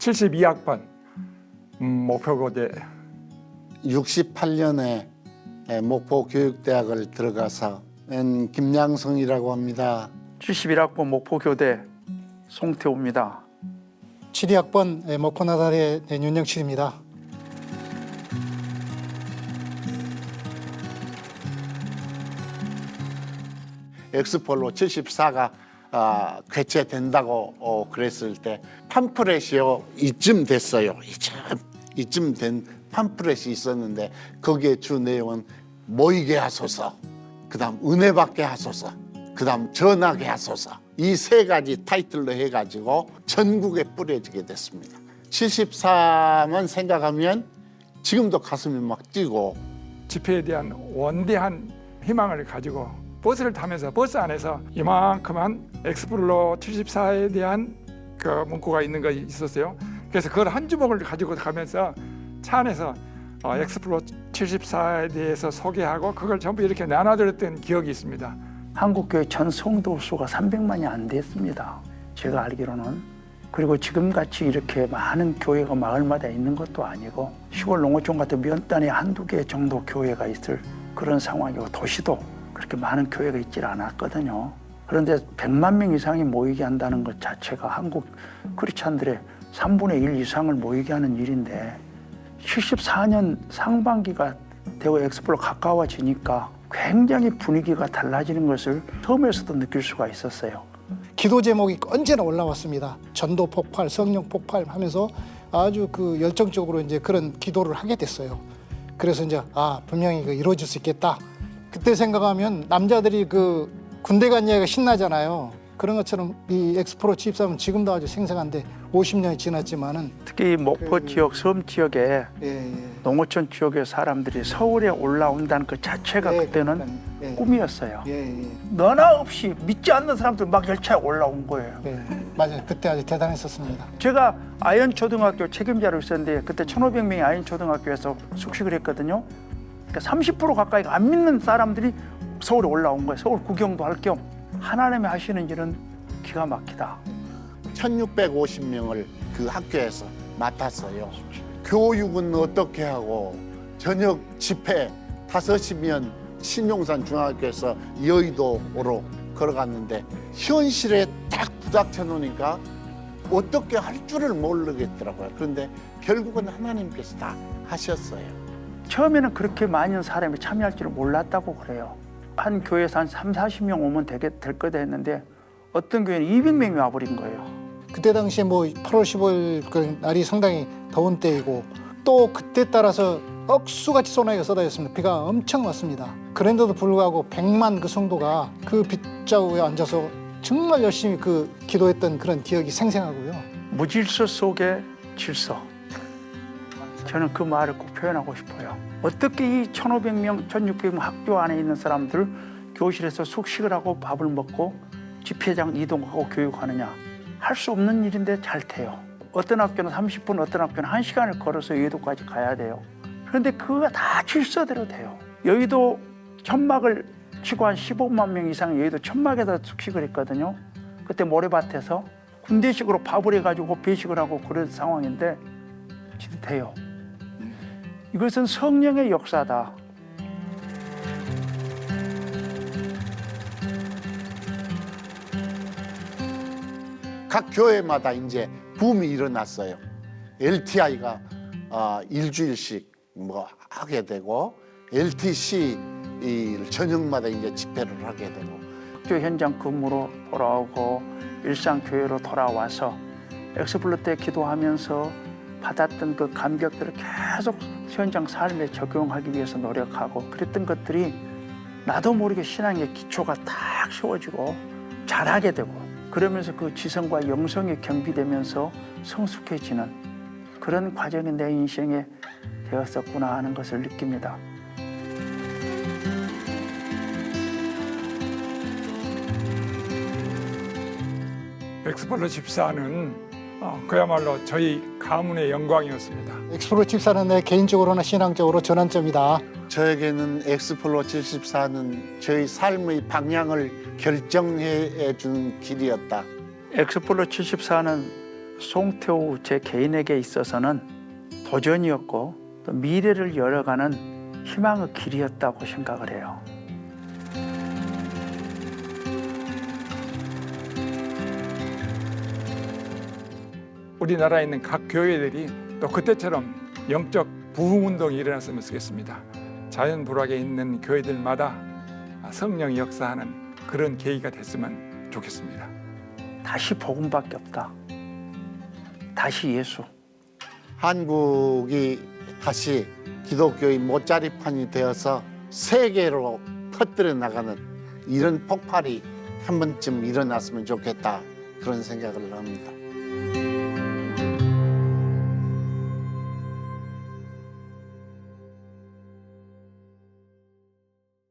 72학번 음, 목표고대 68년에 목포 교육대학을 들어가서 는 김양성이라고 합니다. 71학번 목포교대 송태호입니다. 72학번 목포나달의 윤영칠입니다. 엑스폴로 74가 아, 개최된다고 어, 그랬을 때 팜프렛이요 이쯤 됐어요. 이쯤 이쯤 된 팜프렛이 있었는데 거기에 주 내용은 모이게 하소서, 그다음 은혜 받게 하소서, 그다음 전하게 하소서 이 세 가지 타이틀로 해가지고 전국에 뿌려지게 됐습니다. 73만 생각하면 지금도 가슴이 막 뛰고 집회에 대한 원대한 희망을 가지고 버스를 타면서 버스 안에서 이만큼한 엑스플로 74에 대한 그 문구가 있는 것이 있었어요. 그래서 그걸 한 주먹을 가지고 가면서 차 안에서 어, 엑스플로 74에 대해서 소개하고 그걸 전부 이렇게 나눠드렸던 기억이 있습니다. 한국교회 전 성도 수가 300만이 안 됐습니다. 제가 알기로는 그리고 지금같이 이렇게 많은 교회가 마을마다 있는 것도 아니고 시골 농어촌 같은 몇 단에 한두 개 정도 교회가 있을 그런 상황이고 도시도 그렇게 많은 교회가 있질 않았거든요. 그런데 100만 명 이상이 모이게 한다는 것 자체가 한국 크리스찬들의 3분의 1 이상을 모이게 하는 일인데 74년 상반기가 대우 엑스포로 가까워지니까 굉장히 분위기가 달라지는 것을 처음에서도 느낄 수가 있었어요. 기도 제목이 언제나 올라왔습니다. 전도 폭발, 성령 폭발 하면서 아주 그 열정적으로 이제 그런 기도를 하게 됐어요. 그래서 이제 아 분명히 그 이루어질 수 있겠다. 그때 생각하면 남자들이 그 군대 간 이야기가 신나잖아요. 그런 것처럼 이 엑스프로 취입사는 지금도 아주 생생한데 50년이 지났지만은 특히 목포 지역, 섬 지역에 예, 예. 농어촌 지역의 사람들이 서울에 올라온다는 그 자체가 예, 그때는 예. 꿈이었어요. 예, 예. 너나 없이 믿지 않는 사람들 막 열차에 올라온 거예요. 예. 맞아요. 그때 아주 대단했었습니다. 제가 아현 초등학교 책임자로 있었는데 그때 1,500명이 아현 초등학교에서 숙식을 했거든요. 그러니까 30% 가까이가 안 믿는 사람들이 서울에 올라온 거예요. 서울 구경도 할 겸 하나님이 하시는 일은 기가 막히다. 1650명을 그 학교에서 맡았어요. 교육은 어떻게 하고 저녁 집회 5시면 신용산 중학교에서 여의도로 걸어갔는데 현실에 딱 부닥쳐 놓으니까 어떻게 할 줄을 모르겠더라고요. 그런데 결국은 하나님께서 다 하셨어요. 처음에는 그렇게 많은 사람이 참여할 줄을 몰랐다고 그래요. 한 교회에서 한 3, 40명 오면 되게 될 거다 했는데 어떤 교회는 200명이 와버린 거예요. 그때 당시에 뭐 8월 15일 그 날이 상당히 더운 때이고 또 그때 따라서 억수같이 소나기가 쏟아졌습니다. 비가 엄청 왔습니다. 그런데도 불구하고 100만 그 성도가 그 빗자루에 앉아서 정말 열심히 그 기도했던 그런 기억이 생생하고요. 무질서 속의 질서. 저는 그 말을 꼭 표현하고 싶어요. 어떻게 이 1,500명, 1,600명 학교 안에 있는 사람들 교실에서 숙식을 하고 밥을 먹고 집회장 이동하고 교육하느냐. 할 수 없는 일인데 잘 돼요. 어떤 학교는 30분, 어떤 학교는 1시간을 걸어서 여의도까지 가야 돼요. 그런데 그거가 다 질서대로 돼요. 여의도 천막을 치고 한 15만 명 이상 여의도 천막에다 숙식을 했거든요. 그때 모래밭에서 군대식으로 밥을 해가지고 배식을 하고 그런 상황인데 돼요. 이것은 성령의 역사다. 각 교회마다 이제 붐이 일어났어요. LTI가 어, 일주일씩 뭐 하게 되고 LTC 이 저녁마다 이제 집회를 하게 되고 학교 현장 근무로 돌아오고 일상 교회로 돌아와서 엑스플로 때 기도하면서 받았던 그 감격들을 계속 현장 삶에 적용하기 위해서 노력하고 그랬던 것들이 나도 모르게 신앙의 기초가 딱 세워지고 잘하게 되고 그러면서 그 지성과 영성이 경비되면서 성숙해지는 그런 과정이 내 인생에 되었었구나 하는 것을 느낍니다. 엑스플로 집사는 어, 그야말로 저희 가문의 영광이었습니다. 엑스프로 집사는 내 개인적으로나 신앙적으로 전환점이다. 저에게는 엑스플로 74는 저희 삶의 방향을 결정해 준 길이었다. 엑스폴로 74는 송태우 제 개인에게 있어서는 도전이었고 또 미래를 열어가는 희망의 길이었다고 생각을 해요. 우리나라에 있는 각 교회들이 또 그때처럼 영적 부흥 운동이 일어났으면 좋겠습니다. 자연 불악에 있는 교회들마다 성령이 역사하는 그런 계기가 됐으면 좋겠습니다. 다시 복음밖에 없다. 다시 예수. 한국이 다시 기독교의 못자리판이 되어서 세계로 퍼뜨려 나가는 이런 폭발이 한 번쯤 일어났으면 좋겠다 그런 생각을 합니다.